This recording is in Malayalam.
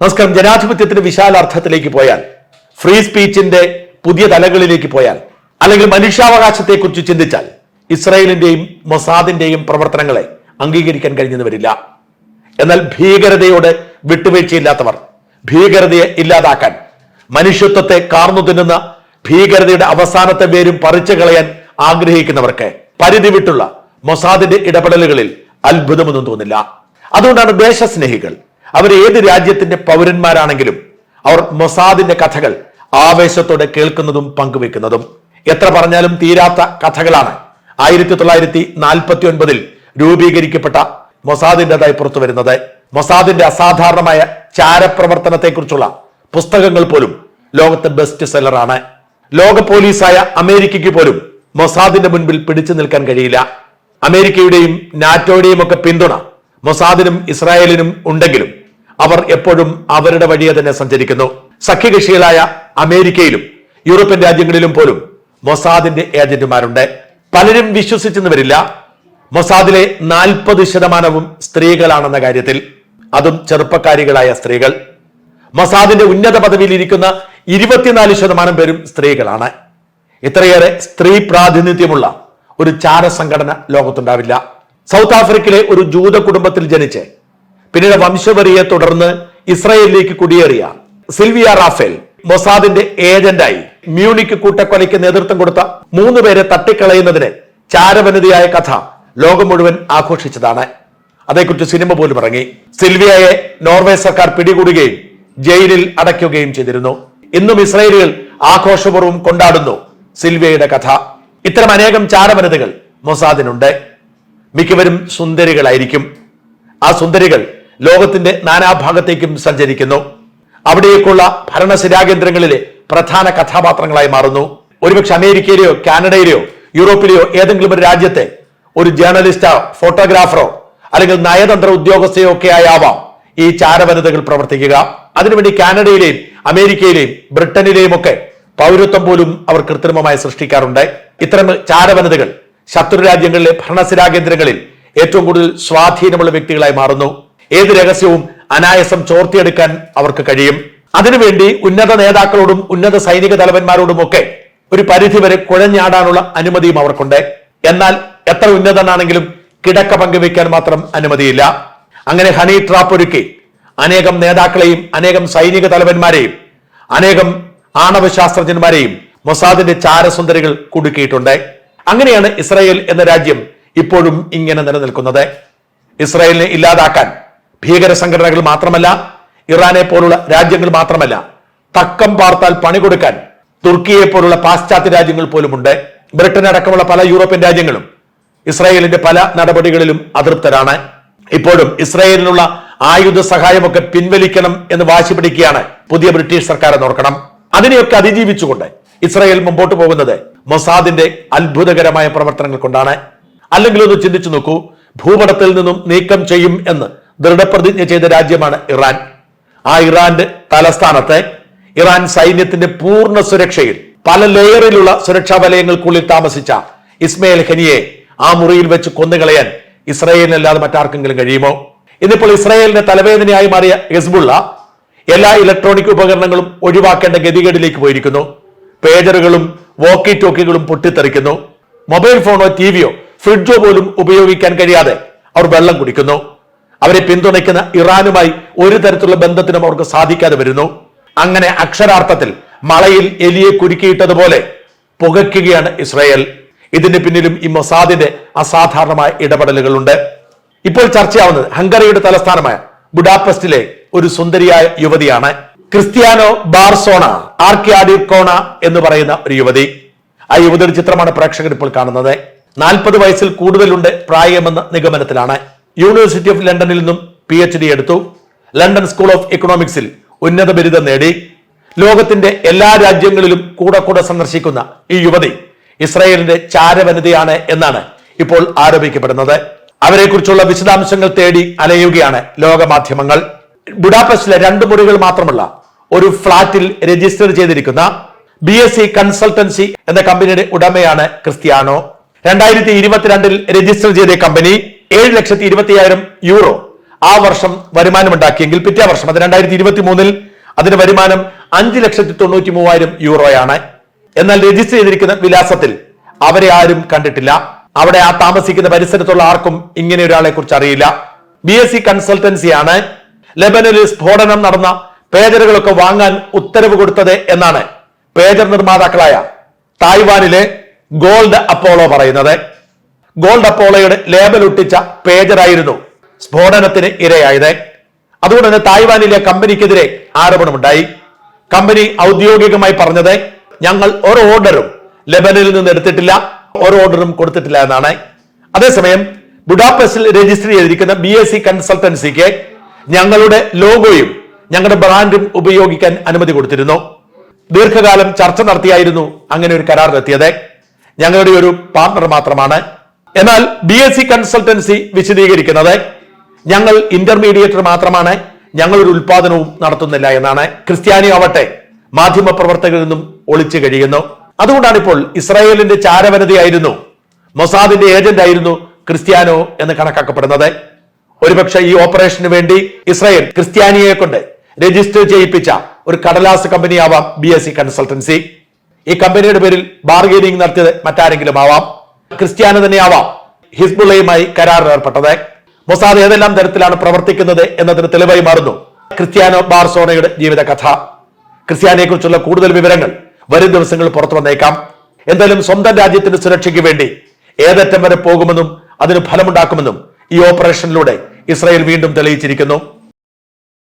നമസ്കാരം. ജനാധിപത്യത്തിന്റെ വിശാലാർത്ഥത്തിലേക്ക് പോയാൽ ഫ്രീ സ്പീച്ചിന്റെ പുതിയ തലങ്ങളിലേക്ക് പോയാൽ അല്ലെങ്കിൽ മനുഷ്യാവകാശത്തെക്കുറിച്ച് ചിന്തിച്ചാൽ ഇസ്രായേലിന്റെയും മൊസാദിന്റെയും പ്രവർത്തനങ്ങളെ അംഗീകരിക്കാൻ കഴിഞ്ഞെന്ന് വരില്ല എന്നാൽ ഭീകരതയോട് വിട്ടുവീഴ്ചയില്ലാത്തവർ ഭീകരതയെ ഇല്ലാതാക്കാൻ മനുഷ്യത്വത്തെ കാർന്നു തിന്നുന്ന ഭീകരതയുടെ അവസാനത്തെ പേരും പറിച്ചു കളയാൻ ആഗ്രഹിക്കുന്നവർക്ക് പരിധി വിട്ടുള്ള മൊസാദിന്റെ ഇടപെടലുകളിൽ അത്ഭുതമൊന്നും തോന്നില്ല. അതുകൊണ്ടാണ് ദേശസ്നേഹികൾ അവർ ഏത് രാജ്യത്തിന്റെ പൗരന്മാരാണെങ്കിലും അവർ മൊസാദിന്റെ കഥകൾ ആവേശത്തോടെ കേൾക്കുന്നതും പങ്കുവെക്കുന്നതും എത്ര പറഞ്ഞാലും തീരാത്ത കഥകളാണ്. ആയിരത്തി തൊള്ളായിരത്തി നാൽപ്പത്തി ഒൻപതിൽ രൂപീകരിക്കപ്പെട്ട മൊസാദിന്റെതായി പുറത്തു വരുന്നത്. മൊസാദിന്റെ അസാധാരണമായ ചാരപ്രവർത്തനത്തെക്കുറിച്ചുള്ള പുസ്തകങ്ങൾ പോലും ലോകത്തെ ബെസ്റ്റ് സെല്ലറാണ് ലോക പോലീസായ അമേരിക്കയ്ക്ക് പോലും മൊസാദിന്റെ മുൻപിൽ പിടിച്ചു നിൽക്കാൻ കഴിയില്ല. അമേരിക്കയുടെയും നാറ്റോയുടെയും ഒക്കെ പിന്തുണ മൊസാദിനും ഇസ്രായേലിനും ഉണ്ടെങ്കിലും അവർ എപ്പോഴും അവരുടെ വഴിയെ തന്നെ സഞ്ചരിക്കുന്നു. സഖ്യകക്ഷികളായ അമേരിക്കയിലും യൂറോപ്യൻ രാജ്യങ്ങളിലും പോലും മൊസാദിന്റെ ഏജന്റുമാരുണ്ട്. പലരും വിശ്വസിച്ചെന്ന് വരില്ല മൊസാദിലെ നാൽപ്പത് ശതമാനവും സ്ത്രീകളാണെന്ന കാര്യത്തിൽ. അതും ചെറുപ്പക്കാരികളായ സ്ത്രീകൾ. മൊസാദിന്റെ ഉന്നത പദവിയിൽ ഇരിക്കുന്ന ഇരുപത്തിനാല് ശതമാനം പേരും സ്ത്രീകളാണ്. ഇത്രയേറെ സ്ത്രീ പ്രാതിനിധ്യമുള്ള ഒരു ചാര സംഘടന ലോകത്തുണ്ടാവില്ല. സൗത്ത് ആഫ്രിക്കയിലെ ഒരു ജൂത കുടുംബത്തിൽ ജനിച്ച് പിന്നീട് വംശപരിയെ തുടർന്ന് ഇസ്രയേലിലേക്ക് കുടിയേറിയ സിൽവിയ റാഫേൽ മൊസാദിന്റെ ഏജന്റായി മ്യൂണിക് കൂട്ടക്കൊലയ്ക്ക് നേതൃത്വം കൊടുത്ത മൂന്ന് പേരെ തട്ടിക്കളയുന്നതിന് ചാരവനിതയായ കഥ ലോകം മുഴുവൻ ആഘോഷിച്ചതാണ്. അതേക്കുറിച്ച് സിനിമ പോലും ഇറങ്ങി. സിൽവിയയെ നോർവേ സർക്കാർ പിടികൂടുകയും ജയിലിൽ അടയ്ക്കുകയും ചെയ്തിരുന്നു. ഇന്നും ഇസ്രയേലുകൾ ആഘോഷപൂർവം കൊണ്ടാടുന്നു സിൽവിയയുടെ കഥ. ഇത്തരം അനേകം ചാരവനിതകൾ മൊസാദിനുണ്ട്. മിക്കവരും സുന്ദരികളായിരിക്കും. ആ സുന്ദരികൾ ലോകത്തിന്റെ നാനാഭാഗത്തേക്കും സഞ്ചരിക്കുന്നു. അവിടേക്കുള്ള ഭരണശിരാകേന്ദ്രങ്ങളിലെ പ്രധാന കഥാപാത്രങ്ങളായി മാറുന്നു. ഒരുപക്ഷെ അമേരിക്കയിലെയോ കാനഡയിലെയോ യൂറോപ്പിലെയോ ഏതെങ്കിലും ഒരു രാജ്യത്തെ ഒരു ജേർണലിസ്റ്റോ ഫോട്ടോഗ്രാഫറോ അല്ലെങ്കിൽ നയതന്ത്ര ഉദ്യോഗസ്ഥയോ ഒക്കെ ആയാവാം ഈ ചാരവനിതകൾ പ്രവർത്തിക്കുക. അതിനുവേണ്ടി കാനഡയിലെയും അമേരിക്കയിലെയും ബ്രിട്ടനിലെയും ഒക്കെ പൗരത്വം പോലും അവർ കൃത്രിമമായി സൃഷ്ടിക്കാറുണ്ട്. ഇത്തരം ചാരവനിതകൾ ശത്രു രാജ്യങ്ങളിലെ ഭരണസിരാകേന്ദ്രങ്ങളിൽ ഏറ്റവും കൂടുതൽ സ്വാധീനമുള്ള വ്യക്തികളായി മാറുന്നു. ഏത് രഹസ്യവും അനായാസം ചോർത്തിയെടുക്കാൻ അവർക്ക് കഴിയും. അതിനുവേണ്ടി ഉന്നത നേതാക്കളോടും ഉന്നത സൈനിക തലവന്മാരോടും ഒക്കെ ഒരു പരിധിവരെ കുഴഞ്ഞാടാനുള്ള അനുമതിയും അവർക്കുണ്ട്. എന്നാൽ എത്ര ഉന്നതനാണെങ്കിലും കിടക്ക പങ്കുവെക്കാൻ മാത്രം അനുമതിയില്ല. അങ്ങനെ ഹണി ട്രാപ്പ് ഒരുക്കി അനേകം നേതാക്കളെയും അനേകം സൈനിക തലവന്മാരെയും അനേകം ആണവ ശാസ്ത്രജ്ഞന്മാരെയും മൊസാദിന്റെ ചാരസുന്ദരികൾ കുടുക്കിയിട്ടുണ്ട്. അങ്ങനെയാണ് ഇസ്രായേൽ എന്ന രാജ്യം ഇപ്പോഴും ഇങ്ങനെ നിലനിൽക്കുന്നത്. ഇസ്രായേലിനെ ഇല്ലാതാക്കാൻ ഭീകര സംഘടനകൾ മാത്രമല്ല ഇറാനെ പോലുള്ള രാജ്യങ്ങൾ മാത്രമല്ല തക്കം പാർത്താൽ പണി കൊടുക്കാൻ തുർക്കിയെ പോലുള്ള പാശ്ചാത്യ രാജ്യങ്ങൾ പോലുമുണ്ട്. ബ്രിട്ടൻ അടക്കമുള്ള പല യൂറോപ്യൻ രാജ്യങ്ങളും ഇസ്രായേലിന്റെ പല നടപടികളിലും അതൃപ്തരാണ്. ഇപ്പോഴും ഇസ്രായേലിനുള്ള ആയുധ സഹായമൊക്കെ പിൻവലിക്കണം എന്ന് വാശി പിടിക്കുകയാണ് പുതിയ ബ്രിട്ടീഷ് സർക്കാർ നോക്കണം അതിനെയൊക്കെ അതിജീവിച്ചുകൊണ്ട് ഇസ്രായേൽ മുമ്പോട്ട് പോകുന്നത് മൊസാദിന്റെ അത്ഭുതകരമായ പ്രവർത്തനങ്ങൾ കൊണ്ടാണ്. അല്ലെങ്കിൽ ഒന്ന് ചിന്തിച്ചു നോക്കൂ ഭൂപടത്തിൽ നിന്നും നീക്കം ചെയ്യും എന്ന് ദൃഢപ്രതിജ്ഞ ചെയ്ത രാജ്യമാണ് ഇറാൻ. ആ ഇറാന്റെ തലസ്ഥാനത്തെ ഇറാൻ സൈന്യത്തിന്റെ പൂർണ സുരക്ഷയിൽ പല ലെയറിലുള്ള സുരക്ഷാ വലയങ്ങൾക്കുള്ളിൽ താമസിച്ച ഇസ്മയിൽ ഖനിയെ ആ മുറിയിൽ വെച്ച് കൊന്നുകളയാൻ ഇസ്രായേലിനല്ലാതെ മറ്റാർക്കെങ്കിലും കഴിയുമോ? ഇന്നിപ്പോൾ ഇസ്രായേലിന്റെ തലവേദനയായി മാറിയ ഹിസ്ബുള്ള എല്ലാ ഇലക്ട്രോണിക് ഉപകരണങ്ങളും ഒഴിവാക്കേണ്ട ഗതികേടിലേക്ക് പോയിരിക്കുന്നു. പേജറുകളും വോക്കി ടോക്കികളും പൊട്ടിത്തെറിക്കുന്നു. മൊബൈൽ ഫോണോ ടിവിയോ ഫ്രിഡ്ജോ പോലും ഉപയോഗിക്കാൻ കഴിയാതെ അവർ വെള്ളം കുടിക്കുന്നു. അവരെ പിന്തുണയ്ക്കുന്ന ഇറാനുമായി ഒരു തരത്തിലുള്ള ബന്ധത്തിനും അവർക്ക് സാധിക്കാതെ വരുന്നു. അങ്ങനെ അക്ഷരാർത്ഥത്തിൽ മളയിൽ എലിയെ കുരുക്കിയിട്ടതുപോലെ പുകയ്ക്കുകയാണ് ഇസ്രായേൽ. ഇതിന് പിന്നിലും ഈ മൊസാദിന്റെ അസാധാരണമായ ഇടപെടലുകളുണ്ട്. ഇപ്പോൾ ചർച്ചയാവുന്നത് ഹംഗറിയുടെ തലസ്ഥാനമായ ബുഡാപെസ്റ്റിലെ ഒരു സുന്ദരിയായ യുവതിയാണ്. ക്രിസ്ത്യാനോ ബാർസോണ ആർക്കിയാഡിക്കോണ എന്ന് പറയുന്ന ഒരു യുവതി. ആ യുവതിയുടെ ചിത്രമാണ് പ്രേക്ഷകർ ഇപ്പോൾ കാണുന്നത്. നാൽപ്പത് വയസ്സിൽ കൂടുതലുണ്ട് പ്രായമെന്ന നിഗമനത്തിലാണ്. യൂണിവേഴ്സിറ്റി ഓഫ് ലണ്ടനിൽ നിന്നും പി എച്ച് ഡി എടുത്തു. ലണ്ടൻ സ്കൂൾ ഓഫ് എക്കണോമിക്സിൽ ഉന്നത ബിരുദം നേടി. ലോകത്തിന്റെ എല്ലാ രാജ്യങ്ങളിലും കൂടെ കൂടെ സന്ദർശിക്കുന്ന ഈ യുവതി ഇസ്രായേലിന്റെ ചാരവനിതയാണ് എന്നാണ് ഇപ്പോൾ ആരോപിക്കപ്പെടുന്നത്. അവരെക്കുറിച്ചുള്ള വിശദാംശങ്ങൾ തേടി അലയുകയാണ് ലോകമാധ്യമങ്ങൾ. ബുഡാപെസ്റ്റിലെ രണ്ട് മുറികൾ മാത്രമുള്ള ഒരു ഫ്ളാറ്റിൽ രജിസ്റ്റർ ചെയ്തിരിക്കുന്ന ബി എസ് സി കൺസൾട്ടൻസി എന്ന കമ്പനിയുടെ ഉടമയാണ് ക്രിസ്ത്യാനോ. രണ്ടായിരത്തി ഇരുപത്തിരണ്ടിൽ രജിസ്റ്റർ ചെയ്ത കമ്പനി ഏഴ് ലക്ഷത്തി ഇരുപത്തിയായിരം യൂറോ ആ വർഷം വരുമാനം ഉണ്ടാക്കിയെങ്കിൽ പിറ്റേ വർഷം അത് രണ്ടായിരത്തി ഇരുപത്തി മൂന്നിൽ അതിന് വരുമാനം അഞ്ച് ലക്ഷത്തി തൊണ്ണൂറ്റി മൂവായിരം യൂറോയാണ്. എന്നാൽ രജിസ്റ്റർ ചെയ്തിരിക്കുന്ന വിലാസത്തിൽ അവരെ ആരും കണ്ടിട്ടില്ല. അവിടെ ആ താമസിക്കുന്ന പരിസരത്തുള്ള ആർക്കും ഇങ്ങനെ ഒരാളെ കുറിച്ച് അറിയില്ല. ബി എസ് സി കൺസൾട്ടൻസിയാണ്. ലെബനനിൽ സ്ഫോടനം നടന്ന പേജറുകളൊക്കെ വാങ്ങാൻ ഉത്തരവ് കൊടുത്തത് എന്നാണ് പേജർ നിർമ്മാതാക്കളായ തായ്വാനിലെ ഗോൾഡ് അപ്പോളോ പറയുന്നത്. ഗോൾഡ് അപ്പോളയുടെ ലേബൽ ഒട്ടിച്ച പേജറായിരുന്നു സ്ഫോടനത്തിന് ഇരയായത്. അതുകൊണ്ട് തന്നെ തായ്വാനിലെ കമ്പനിക്കെതിരെ ആരോപണമുണ്ടായി. കമ്പനി ഔദ്യോഗികമായി പറഞ്ഞത് ഞങ്ങൾ ഒരു ഓർഡറും ലെബനിൽ നിന്ന് എടുത്തിട്ടില്ല ഒരു ഓർഡറും കൊടുത്തിട്ടില്ല എന്നാണ്. അതേസമയം ബുഡാപെസ്റ്റിൽ രജിസ്റ്റർ ചെയ്തിരിക്കുന്ന ബി എസ് സി കൺസൾട്ടൻസിക്ക് ഞങ്ങളുടെ ലോഗോയും ഞങ്ങളുടെ ബ്രാൻഡും ഉപയോഗിക്കാൻ അനുമതി കൊടുത്തിരുന്നു. ദീർഘകാലം ചർച്ച നടത്തിയായിരുന്നു അങ്ങനെ ഒരു കരാറിലെത്തിയത്. ഞങ്ങളുടെ ഒരു പാർട്ണർ മാത്രമാണ്. എന്നാൽ ബി എസ് സി കൺസൾട്ടൻസി വിശദീകരിക്കുന്നത് ഞങ്ങൾ ഇന്റർമീഡിയറ്റ് മാത്രമാണ് ഞങ്ങൾ ഒരു ഉൽപാദനവും നടത്തുന്നില്ല എന്നാണ്. ക്രിസ്ത്യാനി ആവട്ടെ മാധ്യമ പ്രവർത്തകരിൽ നിന്നും ഒളിച്ചു കഴിയുന്നു. അതുകൊണ്ടാണ് ഇപ്പോൾ ഇസ്രായേലിന്റെ ചാരവനതയായിരുന്നു മൊസാദിന്റെ ഏജന്റ് ആയിരുന്നു ക്രിസ്ത്യാനോ എന്ന് കണക്കാക്കപ്പെടുന്നത്. ഒരുപക്ഷെ ഈ ഓപ്പറേഷന് വേണ്ടി ഇസ്രായേൽ ക്രിസ്ത്യാനിയെ കൊണ്ട് രജിസ്റ്റർ ചെയ്യിപ്പിച്ച ഒരു കടലാസ് കമ്പനിയാവാം ബി എസ് സി കൺസൾട്ടൻസി ഈ കമ്പനിയുടെ പേരിൽ ബാർഗെയിനിങ് നടത്തിയത് മറ്റാരെങ്കിലും ആവാം. ക്രിസ്ത്യാനോ തന്നെയാവാം. ഹിസ്ബുള്ളയുമായി കരാറിൽ ഏർപ്പെട്ടത് മൊസാദ് ഏതെല്ലാം തരത്തിലാണ് പ്രവർത്തിക്കുന്നത് എന്നതിന് തെളിവായി മാറുന്നു. ക്രിസ്ത്യാനോ ബാർസോണയുടെ ജീവിത കഥ ക്രിസ്ത്യാനിയെ കുറിച്ചുള്ള കൂടുതൽ വിവരങ്ങൾ വരും ദിവസങ്ങളിൽ പുറത്തു വന്നേക്കാം. എന്തായാലും സ്വന്തം രാജ്യത്തിന്റെ സുരക്ഷയ്ക്ക് വേണ്ടി ഏതറ്റം വരെ പോകുമെന്നും അതിന് ഫലമുണ്ടാക്കുമെന്നും ഈ ഓപ്പറേഷനിലൂടെ ഇസ്രായേൽ വീണ്ടും തെളിയിച്ചിരിക്കുന്നു.